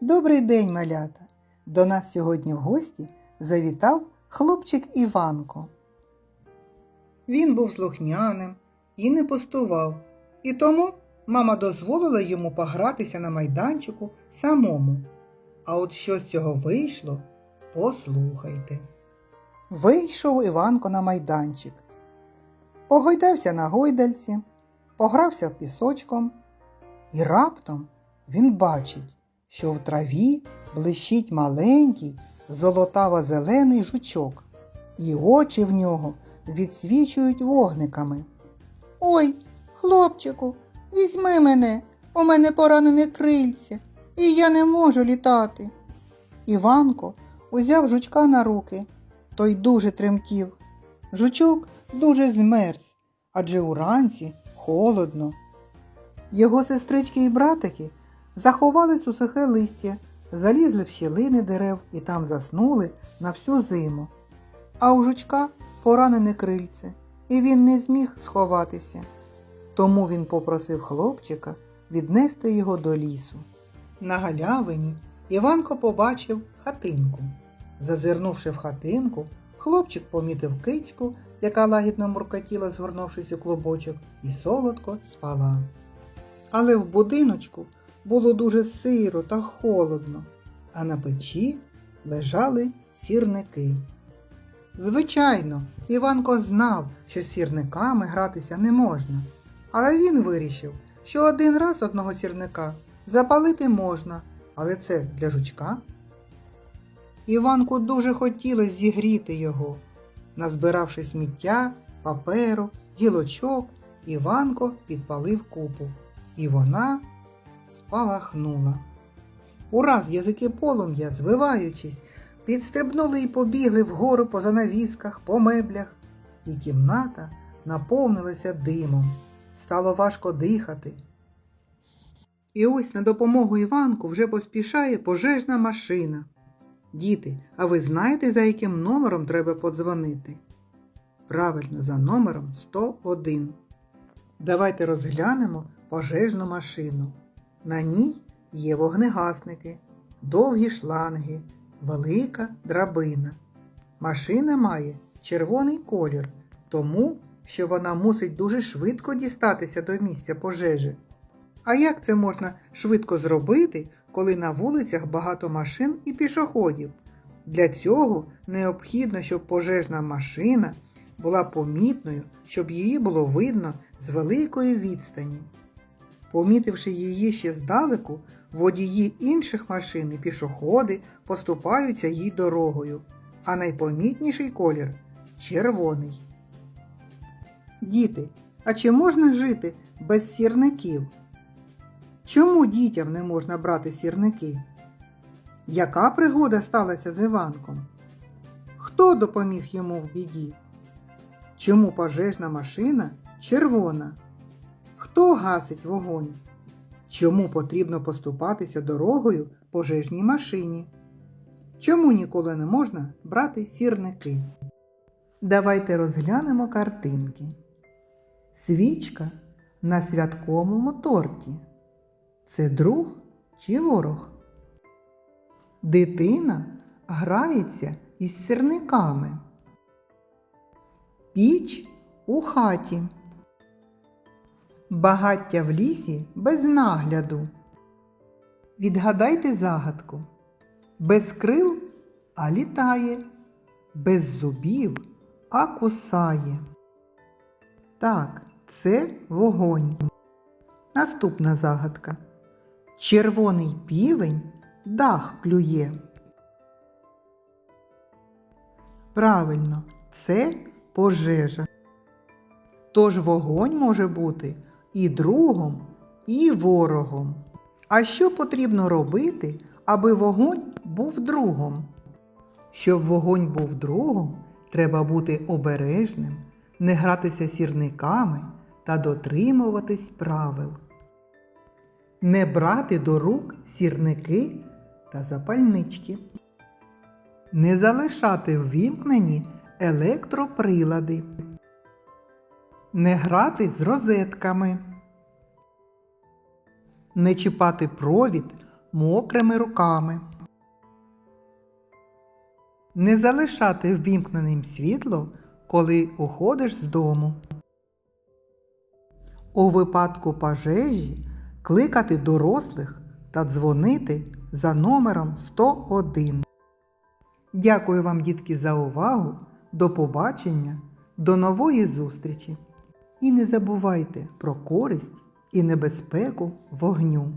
Добрий день, малята! До нас сьогодні в гості завітав хлопчик Іванко. Він був слухняним і не пустував, і тому мама дозволила йому погратися на майданчику самому. А от що з цього вийшло, послухайте. Вийшов Іванко на майданчик, погойдався на гойдальці, погрався пісочком, і раптом він бачить, що в траві блищить маленький золотаво-зелений жучок, і очі в нього відсвічують вогниками. Ой, хлопчику, візьми мене, у мене поранене крильце, і я не можу літати. Іванко узяв жучка на руки, той дуже тремтів. Жучок дуже змерз, адже уранці холодно. Його сестрички і братики заховались у сухе листя, залізли в щілини дерев і там заснули на всю зиму. А у жучка поранене крильце, і він не зміг сховатися. Тому він попросив хлопчика віднести його до лісу. На галявині Іванко побачив хатинку. Зазирнувши в хатинку, хлопчик помітив кицьку, яка лагідно муркотіла, згорнувшись у клубочок, і солодко спала. Але в будиночку було дуже сиро та холодно, а на печі лежали сірники. Звичайно, Іванко знав, що сірниками гратися не можна, але він вирішив, що один раз одного сірника запалити можна, але це для жучка. Іванку дуже хотілося зігріти його. Назбиравши сміття, паперу, гілочок, Іванко підпалив купу, і вона спалахнула. Ураз язики полум'я, звиваючись, підстрибнули і побігли вгору по занавісках, по меблях, і кімната наповнилася димом. Стало важко дихати. І ось на допомогу Іванку вже поспішає пожежна машина. Діти, а ви знаєте, за яким номером треба подзвонити? Правильно, за номером 101. Давайте розглянемо пожежну машину. На ній є вогнегасники, довгі шланги, велика драбина. Машина має червоний колір, тому що вона мусить дуже швидко дістатися до місця пожежі. А як це можна швидко зробити, коли на вулицях багато машин і пішоходів? Для цього необхідно, щоб пожежна машина була помітною, щоб її було видно з великої відстані. Помітивши її ще здалеку, водії інших машин і пішоходи поступаються їй дорогою, а найпомітніший колір червоний. Діти, а чи можна жити без сірників? Чому дітям не можна брати сірники? Яка пригода сталася з Іванком? Хто допоміг йому в біді? Чому пожежна машина червона? Хто гасить вогонь? Чому потрібно поступатися дорогою пожежній машині? Чому ніколи не можна брати сірники? Давайте розглянемо картинки. Свічка на святковому торті. Це друг чи ворог? Дитина грається із сірниками. Піч у хаті. Багаття в лісі без нагляду. Відгадайте загадку. Без крил, а літає, без зубів, а кусає. Так, це вогонь. Наступна загадка. Червоний півень дах клює. Правильно, це пожежа. Тож вогонь може бути і другом, і ворогом. А що потрібно робити, аби вогонь був другом? Щоб вогонь був другом, треба бути обережним, не гратися сірниками та дотримуватись правил. Не брати до рук сірники та запальнички. Не залишати ввімкнені електроприлади. Не грати з розетками. Не чіпати провід мокрими руками. Не залишати ввімкненим світло, коли уходиш з дому. У випадку пожежі кликати дорослих та дзвонити за номером 101. Дякую вам, дітки, за увагу. До побачення, до нової зустрічі. І не забувайте про користь і небезпеку вогню.